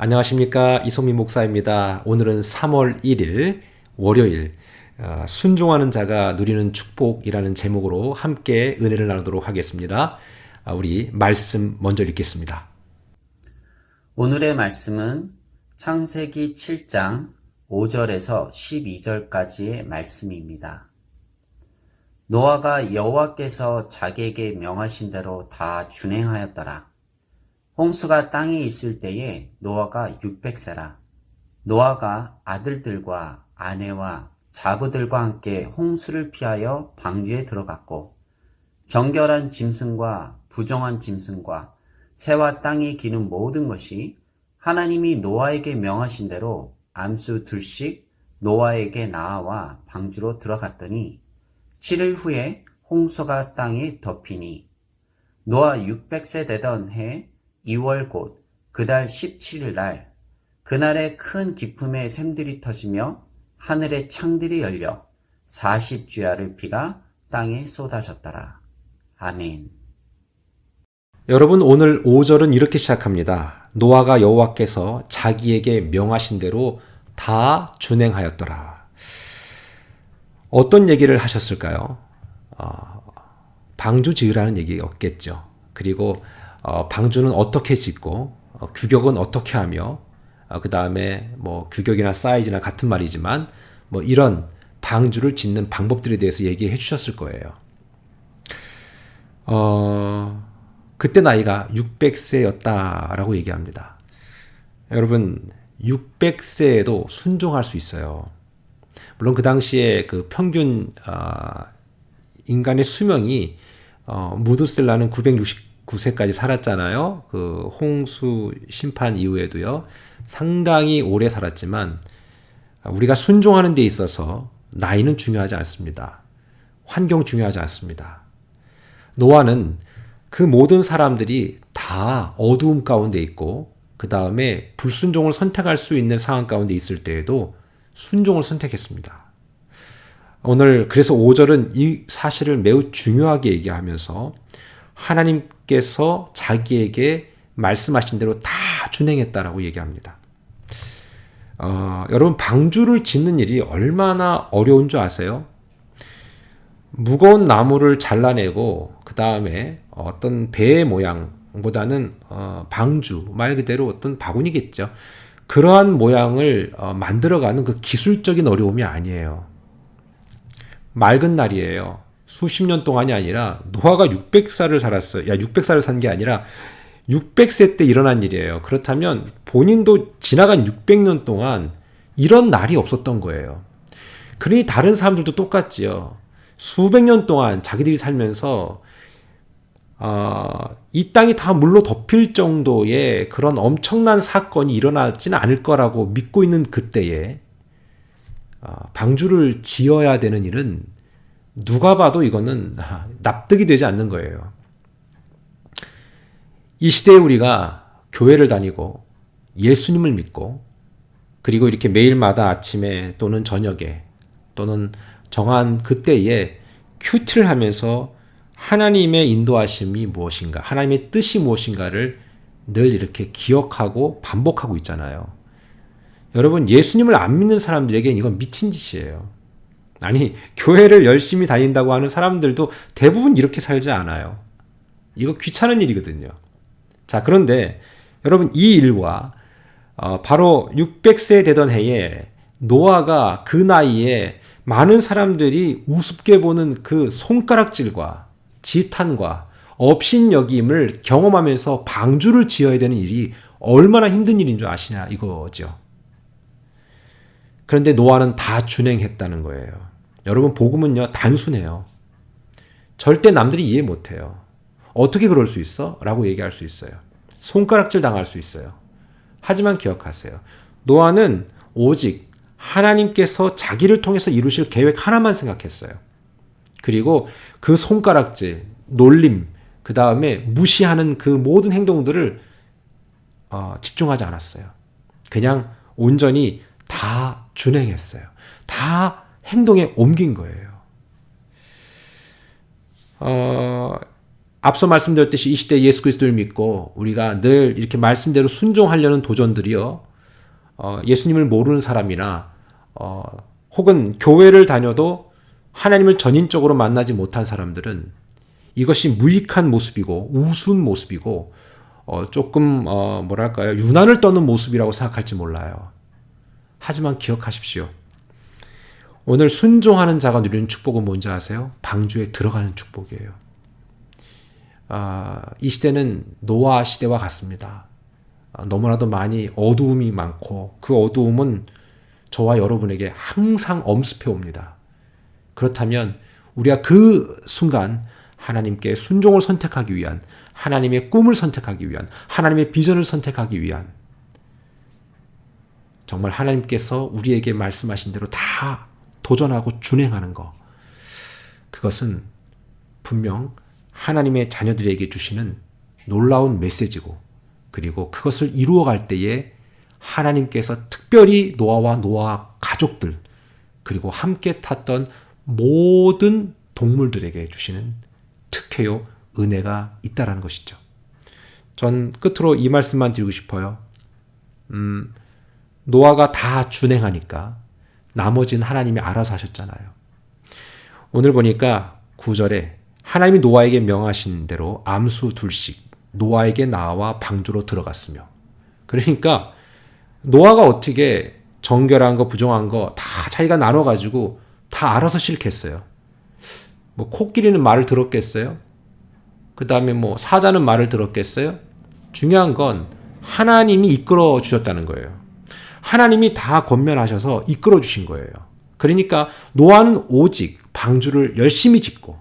안녕하십니까 이송민 목사입니다. 오늘은 3월 1일 월요일 어, 순종하는 자가 누리는 축복이라는 제목으로 함께 은혜를 나누도록 하겠습니다. 아, 우리 말씀 먼저 읽겠습니다. 오늘의 말씀은 창세기 7장 5절에서 12절까지의 말씀입니다. 노아가 여호와께서 자기에게 명하신 대로 다 준행하였더라. 홍수가 땅에 있을 때에 노아가 600세라. 노아가 아들들과 아내와 자부들과 함께 홍수를 피하여 방주에 들어갔고 정결한 짐승과 부정한 짐승과 새와 땅에 기는 모든 것이 하나님이 노아에게 명하신 대로 암수 둘씩 노아에게 나아와 방주로 들어갔더니 7일 후에 홍수가 땅에 덮이니 노아 600세 되던 해 2월 곧 그달 17일 날 그날에 큰 기품의 샘들이 터지며 하늘의 창들이 열려 40주야를 비가 땅에 쏟아졌더라. 아멘. 여러분 오늘 5절은 이렇게 시작합니다. 노아가 여호와께서 자기에게 명하신 대로 다 준행하였더라. 어떤 얘기를 하셨을까요? 어, 방주 지으라는 얘기였겠죠. 그리고 어, 방주는 어떻게 짓고 어, 규격은 어떻게 하며 어, 그 다음에 뭐 규격이나 사이즈나 같은 말이지만 뭐 이런 방주를 짓는 방법들에 대해서 얘기해 주셨을 거예요. 어, 그때 나이가 600세였다라고 얘기합니다. 여러분, 600세에도 순종할 수 있어요. 물론 그 당시에 그 평균 어, 인간의 수명이 어, 무드셀라는 969세까지 살았잖아요. 그 홍수 심판 이후에도요. 상당히 오래 살았지만 우리가 순종하는 데 있어서 나이는 중요하지 않습니다. 환경 중요하지 않습니다. 노아는 그 모든 사람들이 다 어두움 가운데 있고 그 다음에 불순종을 선택할 수 있는 상황 가운데 있을 때에도 순종을 선택했습니다. 오늘 그래서 5절은 이 사실을 매우 중요하게 얘기하면서 하나님 께서 자기에게 말씀하신 대로 다 준행했다라고 얘기합니다. 어, 여러분 방주를 짓는 일이 얼마나 어려운 줄 아세요? 무거운 나무를 잘라내고 그 다음에 어떤 배의 모양보다는 어, 방주 말 그대로 어떤 바구니겠죠. 그러한 모양을 어, 만들어가는 그 기술적인 어려움이 아니에요. 맑은 날이에요. 수십 년 동안이 아니라 노아가 600살을 살았어요. 야 600살을 산 게 아니라 600세 때 일어난 일이에요. 그렇다면 본인도 지나간 600년 동안 이런 날이 없었던 거예요. 그러니 다른 사람들도 똑같지요. 수백 년 동안 자기들이 살면서 어, 이 땅이 다 물로 덮일 정도의 그런 엄청난 사건이 일어나지는 않을 거라고 믿고 있는 그때에 어, 방주를 지어야 되는 일은 누가 봐도 이거는 납득이 되지 않는 거예요. 이 시대에 우리가 교회를 다니고 예수님을 믿고 그리고 이렇게 매일마다 아침에 또는 저녁에 또는 정한 그때에 큐티를 하면서 하나님의 인도하심이 무엇인가, 하나님의 뜻이 무엇인가를 늘 이렇게 기억하고 반복하고 있잖아요. 여러분, 예수님을 안 믿는 사람들에게 이건 미친 짓이에요. 아니, 교회를 열심히 다닌다고 하는 사람들도 대부분 이렇게 살지 않아요. 이거 귀찮은 일이거든요. 자, 그런데 여러분, 이 일과 어, 바로 600세 되던 해에 노아가 그 나이에 많은 사람들이 우습게 보는 그 손가락질과 지탄과 업신여김을 경험하면서 방주를 지어야 되는 일이 얼마나 힘든 일인 줄 아시냐 이거죠. 그런데 노아는 다 준행했다는 거예요. 여러분 복음은요 단순해요. 절대 남들이 이해 못해요. 어떻게 그럴 수 있어? 라고 얘기할 수 있어요. 손가락질 당할 수 있어요. 하지만 기억하세요. 노아는 오직 하나님께서 자기를 통해서 이루실 계획 하나만 생각했어요. 그리고 그 손가락질, 놀림, 그 다음에 무시하는 그 모든 행동들을 어, 집중하지 않았어요. 그냥 온전히 다 준행했어요. 다 행동에 옮긴 거예요. 어, 앞서 말씀드렸듯이 이 시대 예수 그리스도를 믿고 우리가 늘 이렇게 말씀대로 순종하려는 도전들이요. 어, 예수님을 모르는 사람이나 어, 혹은 교회를 다녀도 하나님을 전인적으로 만나지 못한 사람들은 이것이 무익한 모습이고 우스운 모습이고 어, 조금 어, 뭐랄까요 유난을 떠는 모습이라고 생각할지 몰라요. 하지만 기억하십시오. 오늘 순종하는 자가 누리는 축복은 뭔지 아세요? 방주에 들어가는 축복이에요. 아, 이 시대는 노아 시대와 같습니다. 아, 너무나도 많이 어두움이 많고 그 어두움은 저와 여러분에게 항상 엄습해 옵니다. 그렇다면 우리가 그 순간 하나님께 순종을 선택하기 위한 하나님의 꿈을 선택하기 위한 하나님의 비전을 선택하기 위한 정말 하나님께서 우리에게 말씀하신 대로 다 도전하고 준행하는 것 그것은 분명 하나님의 자녀들에게 주시는 놀라운 메시지고 그리고 그것을 이루어갈 때에 하나님께서 특별히 노아와 노아 가족들 그리고 함께 탔던 모든 동물들에게 주시는 특혜요 은혜가 있다라는 것이죠. 전 끝으로 이 말씀만 드리고 싶어요. 음, 노아가 다 준행하니까 나머지는 하나님이 알아서 하셨잖아요. 오늘 보니까 9절에 하나님이 노아에게 명하신 대로 암수 둘씩 노아에게 나와 방주로 들어갔으며 그러니까 노아가 어떻게 정결한 거 부정한 거 다 자기가 나눠 가지고 다 알아서 싫겠어요. 뭐 코끼리는 말을 들었겠어요? 그다음에 뭐 사자는 말을 들었겠어요? 중요한 건 하나님이 이끌어 주셨다는 거예요. 하나님이 다 권면하셔서 이끌어 주신 거예요. 그러니까 노아는 오직 방주를 열심히 짓고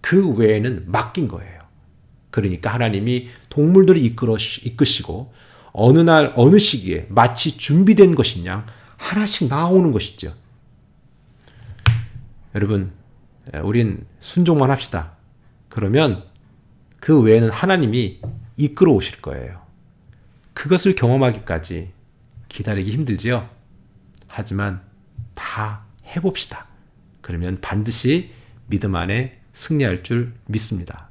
그 외에는 맡긴 거예요. 그러니까 하나님이 동물들을 이끌어 이끄시고 어느 날 어느 시기에 마치 준비된 것이냐 하나씩 나오는 것이죠. 여러분, 우린 순종만 합시다. 그러면 그 외에는 하나님이 이끌어 오실 거예요. 그것을 경험하기까지 기다리기 힘들지요. 하지만 다 해봅시다. 그러면 반드시 믿음 안에 승리할 줄 믿습니다.